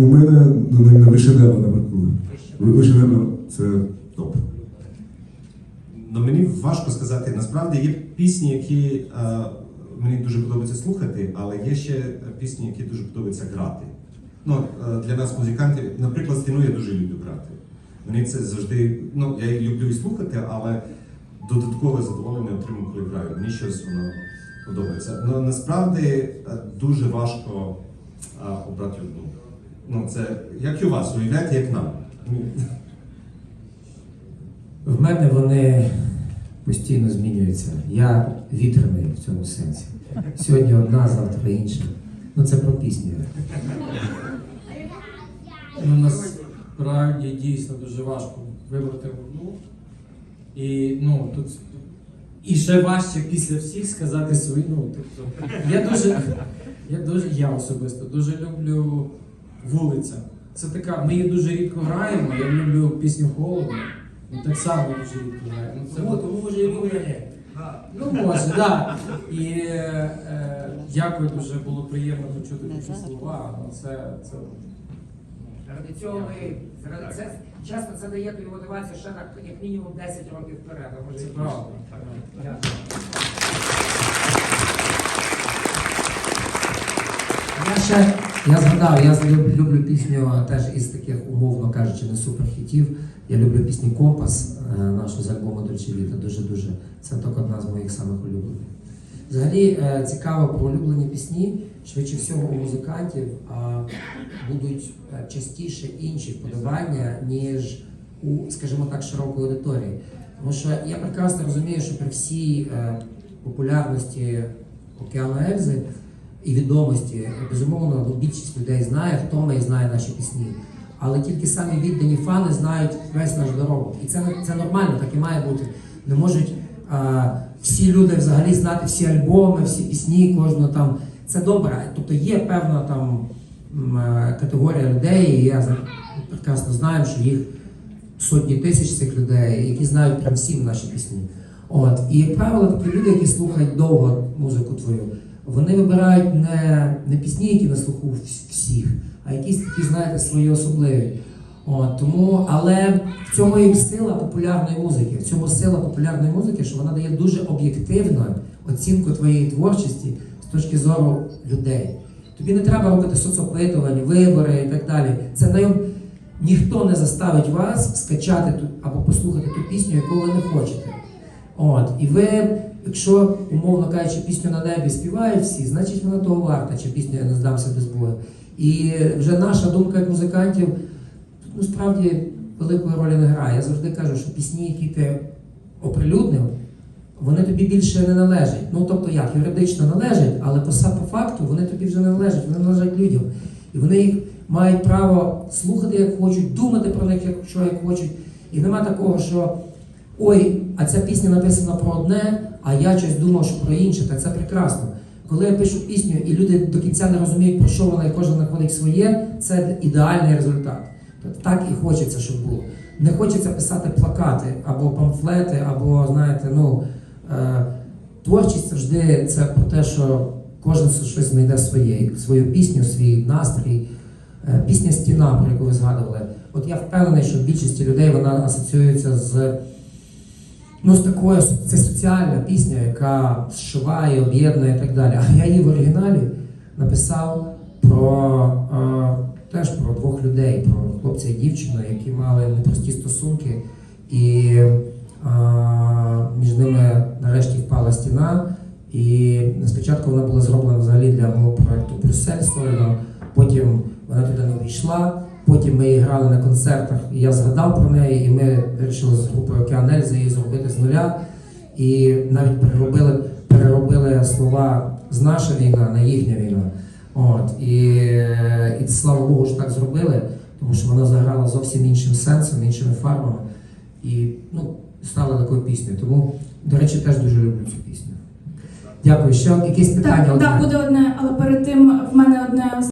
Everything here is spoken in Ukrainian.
У мене ну, не вишедевр наверху. Вишедевр це топ. Ну, мені важко сказати. Насправді є пісні, які е, мені дуже подобається слухати, але є ще пісні, які дуже подобається грати. Ну, е, для нас, музикантів, наприклад, стіну я дуже люблю грати. Мені це завжди, ну, я її люблю і слухати, але додаткове задоволення отримую, коли граю. Мені щось воно подобається. Ну, насправді е, дуже важко е, обрати одну. Ну, це як і у вас, уявляйте, як нам. В мене вони постійно змінюються. Я вітряний в цьому сенсі. Сьогодні одна, завтра інша. Ну це про пісню. Ну, насправді дійсно дуже важко вибрати одну. І ну тут і ще важче після всіх сказати свою. Ну, тобто, я дуже, я дуже, я особисто дуже люблю вулиця. Це така, ми її дуже рідко граємо. Я люблю пісню холодно. Ну, так само дуже рідко граємо. Ну, це от- тому вже і виграє. Ну, може, так. Да. І е, е, дякую, дуже було приємно почути такі слова. Ну, це, це Ради цього ми заради це чесно це дає тобі мотивацію ще так як мінімум 10 років вперед. а може Це і правда. Дякую. Я ще я згадав, я люблю пісню теж із таких, умовно кажучи, не суперхітів. Я люблю пісню Компас, е, нашу з альбому Дольче Літа. Дуже-дуже. Це тільки одна з моїх самих улюблених. Взагалі е, цікаво про улюблені пісні. Швидше всього у музикантів будуть е, частіше інші вподобання, ніж у, скажімо так, широкої аудиторії. Тому що я прекрасно розумію, що при всій популярності океану Ельзи і відомості, безумовно, ну, більшість людей знає, хто ми знає наші пісні. Але тільки самі віддані фани знають весь наш доробок. І це, це нормально, так і має бути. Не можуть а, всі люди взагалі знати всі альбоми, всі пісні, кожного там. Це добре. Тобто є певна там е, категорія людей, і я прекрасно знаю, що їх сотні тисяч цих людей, які знають прям всім наші пісні. От. І, як правило, такі люди, які слухають довго музику твою, вони вибирають не, не пісні, які на слуху всіх, а якісь такі, знаєте, свої особливі. От, тому, але в цьому і сила популярної музики. В цьому сила популярної музики, що вона дає дуже об'єктивну оцінку твоєї творчості з точки зору людей. Тобі не треба робити соцопитування, вибори і так далі. Це найом... ніхто не заставить вас скачати ту або послухати ту пісню, яку ви не хочете. От, і ви, якщо, умовно кажучи, пісню на небі співають всі, значить вона того варта, чи пісню я не здамся без бою. І вже наша думка як музикантів ну, справді великої ролі не грає. Я завжди кажу, що пісні, які ти оприлюднив, вони тобі більше не належать. Ну тобто як, юридично належать, але по, факту вони тобі вже не належать, вони належать людям. І вони їх мають право слухати як хочуть, думати про них, що як хочуть. І нема такого, що ой, а ця пісня написана про одне, а я щось думав, що про інше. Та це прекрасно. Коли я пишу пісню і люди до кінця не розуміють, про що вона, і кожен знаходить своє, це ідеальний результат. Тобто так і хочеться, щоб було. Не хочеться писати плакати або памфлети, або знаєте, ну е, творчість завжди це про те, що кожен щось знайде своє, свою пісню, свій настрій. Е, Пісня Стіна, про яку ви згадували. От я впевнений, що в більшості людей вона асоціюється з, ну, з такою це соціальна пісня, яка зшиває, об'єднує і так далі. А я її в оригіналі написав про е, теж про двох людей, про хлопця і дівчину, які мали непрості стосунки, і е, між ними нарешті впала стіна. І спочатку вона була зроблена взагалі для мого проекту Брюссель сольно, потім вона туди не увійшла. Потім ми її грали на концертах, і я згадав про неї, і ми вирішили з групою Океан Ельзи її зробити з нуля. І навіть переробили, переробили слова з наша війна на їхня війна. От, і, і слава Богу, що так зробили, тому що вона заграла зовсім іншим сенсом, іншими фарбами. І ну, стала такою піснею. Тому, до речі, теж дуже люблю цю пісню. Дякую. Ще якісь питання? Так, так, буде одне, але перед тим в мене одне